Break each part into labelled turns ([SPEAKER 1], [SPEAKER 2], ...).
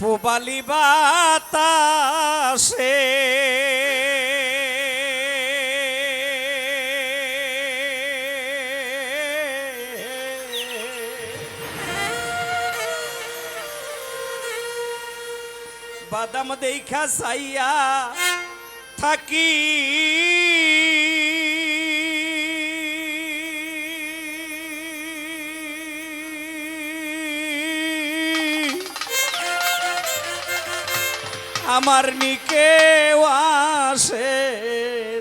[SPEAKER 1] পুবালি বাতাসে। বাদাম দেখা সাইয়া থাকি। আমার নিকে আসে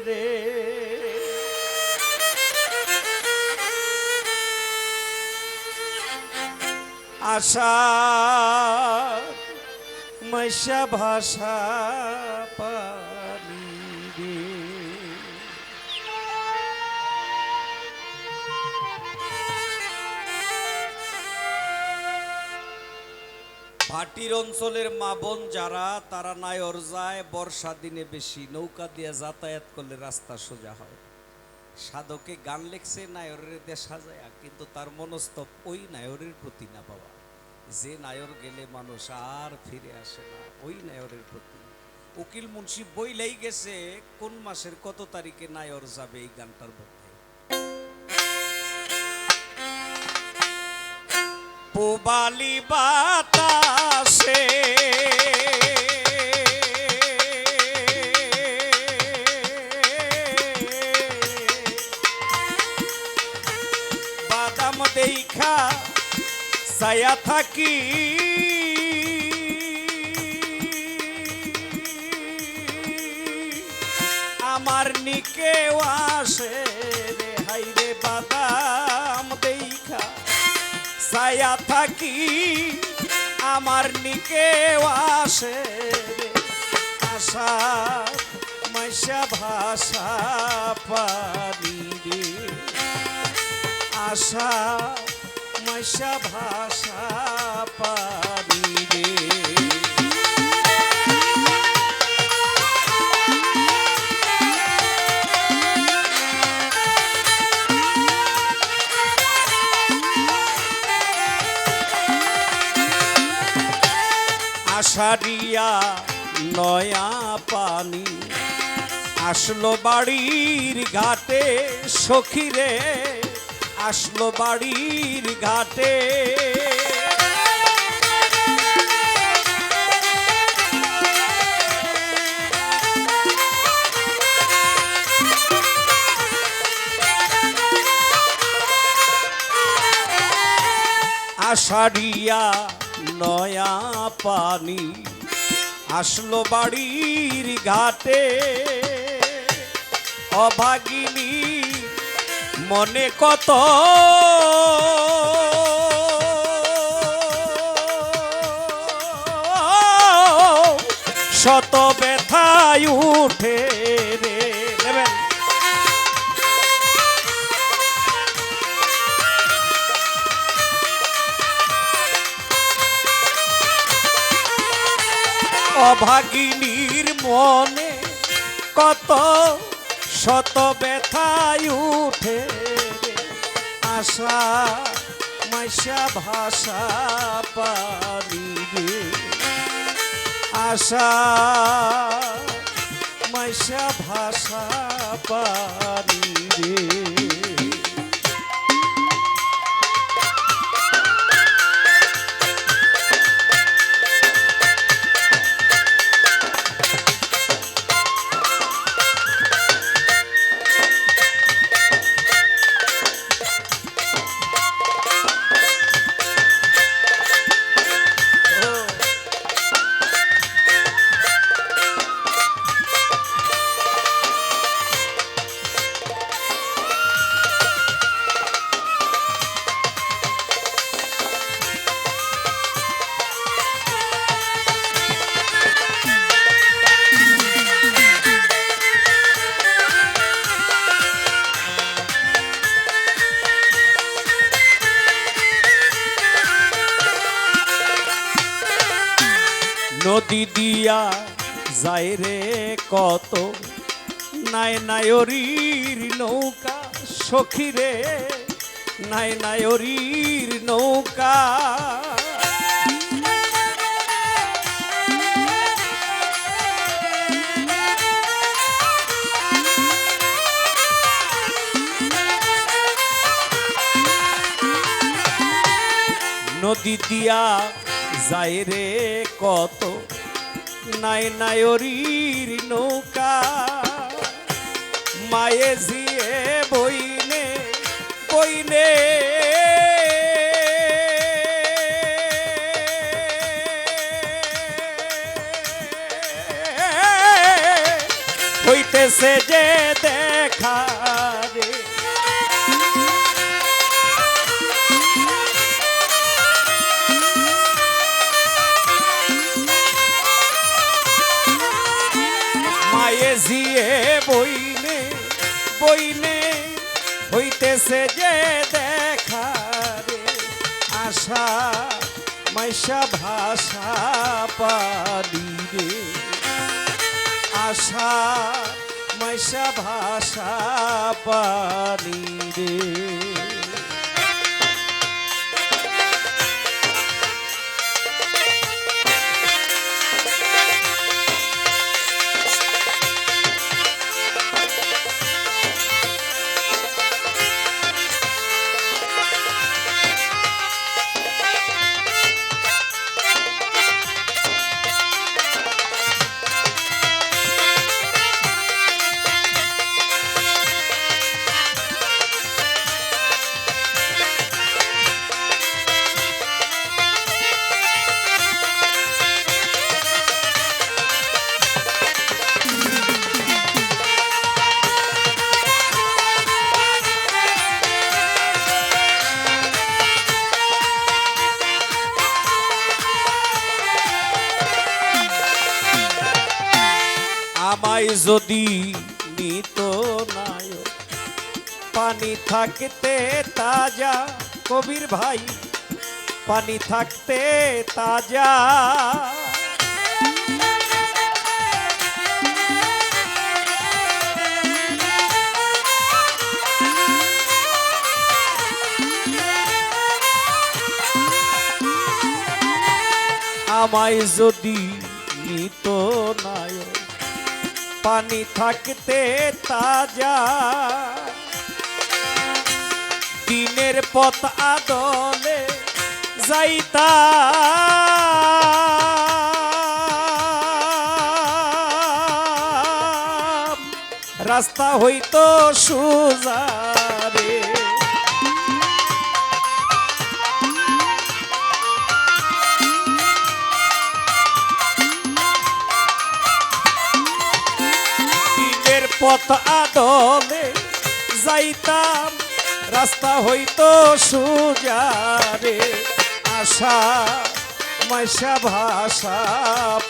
[SPEAKER 1] রে। আশা মশা ভাষা পানি ভাটির অঞ্চলের মা বোন যারা, তারা নায়র যায় বর্ষা দিনে বেশি নৌকা দিয়ে যাতায়াত করলে রাস্তা সোজা হয়। সাধকে গান লেখছে, নায়রের দেশা যায় কিন্তু তার মনস্তব ওই নায়রের প্রতি না বাবা। যে নায়র গেলে মানুষ আর ফিরে আসে না, ওই নায়রের প্রতি। উকিল মুন্সি বইলেই গেছে, কোন মাসের কত তারিখে নায়র যাবে এই গানটার মধ্যে পুবালি বাতাসে। বাদাম দেখা সায়া থাকি। আমার নিকে আসে সায়া থাকি আমার নিকে আসে আশা মাইশা ভাষা পানি রে। আশা মাইশা ভাষা পানি আষাঢ়িয়া নয়া পানি। আসলো বাড়ির ঘাটে সখিরে আসলো বাড়ির ঘাটে। আষাঢ়িয়া নয়া পানি আসলো বাড়ির ঘাটে। অভাগিনী মনে কত শত ব্যথায় উঠে রে। নেবেন? অভাগিনীর মনে কত শত ব্যথায় উঠে। আশা মাইশা ভাষা পানি রে আশা মাইশা ভাষা পানি রে যায় রে কত? নাই নায়রীর নৌকা সখী রে। নাই নায়রীর নৌকা। নদী দিয়া যায় রে কত? নাই নায়রির নৌকা। মায়ে জিয়ে বইনে বইনে। হইতেছে যে দেখা রে। হইতেছে যে দেখা রে আশা মাইশা ভাষা পালি রে আশা মাইশা ভাষা পালি রে আমায় যদি নিত নায়ক পানি থাকতে তাজা, কবির ভাই। পানি থাকতে তাজা। আমায় যদি নিত নায়ক পানি থাকতে তাজা। দিনের পথ আদলে যাইতা। রাস্তা হইতো সুজারে। পথ আদলে যাইতাম, রাস্তা হইতো সুজারে, আশা মাইশা ভাষা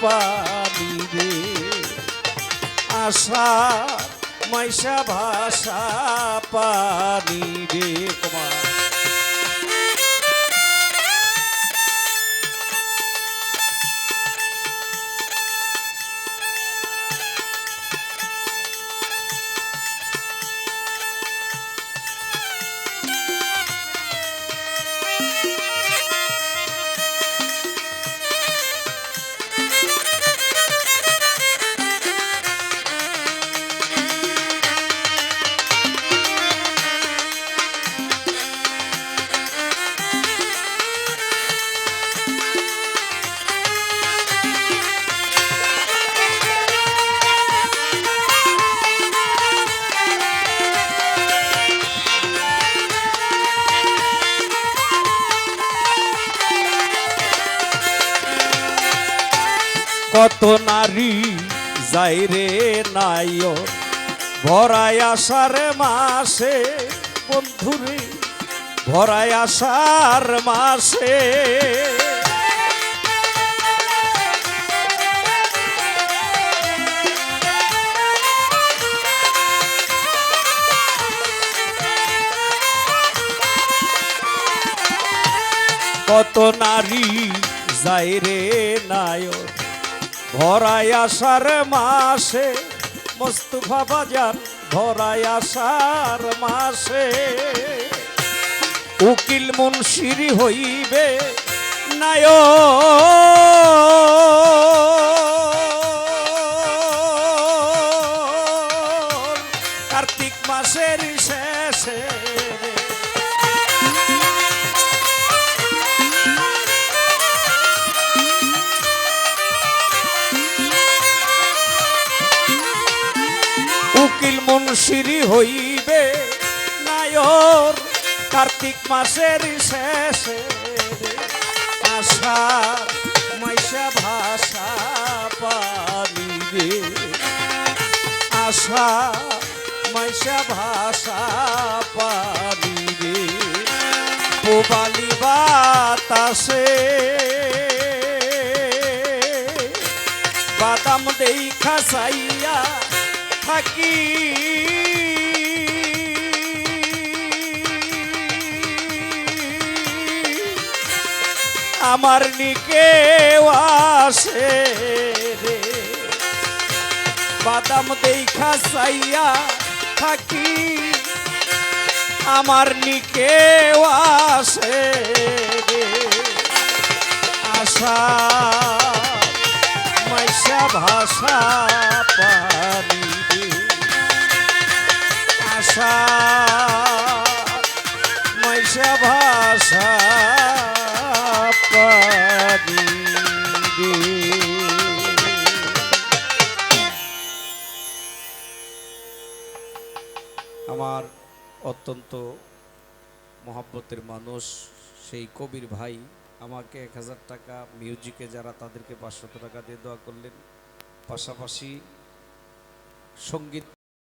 [SPEAKER 1] পাবি রে। আশা মাইশা ভাষা রে কুমার কত নারী যাই রে নাইও। ভরায় আসার মাসে বন্ধুরে ভরায় আসার মাসে। কত নারী যাই রে নায়ক ভরায় আসার মাসে মোস্তফা বাজার ভরাই আসার মাসে। উকিল মুন্সির হইবে নায়ক হইবে নায়র কার্তিক মাসের শেষে। আশা মাইশা ভাষা পানি আশা মাইশা ভাষা পানি রে পোবালি বাতাসে। বাদাম দেই খাসাইয়া থাকি। আমার নিকে আসে বাদাম দেই খাসাইয়া থাকি। আমার নিকে আসে রে। আশা মাইশা ভাষা পানি ভাষা পানি আমার অত্যন্ত মহাব্বতের মানুষ, সেই কবির ভাই আমাকে এক হাজার টাকা মিউজিকে যারা তাদেরকে পাঁচশত টাকা দিয়ে দোয়া করলেন। পাশাপাশি সংগীত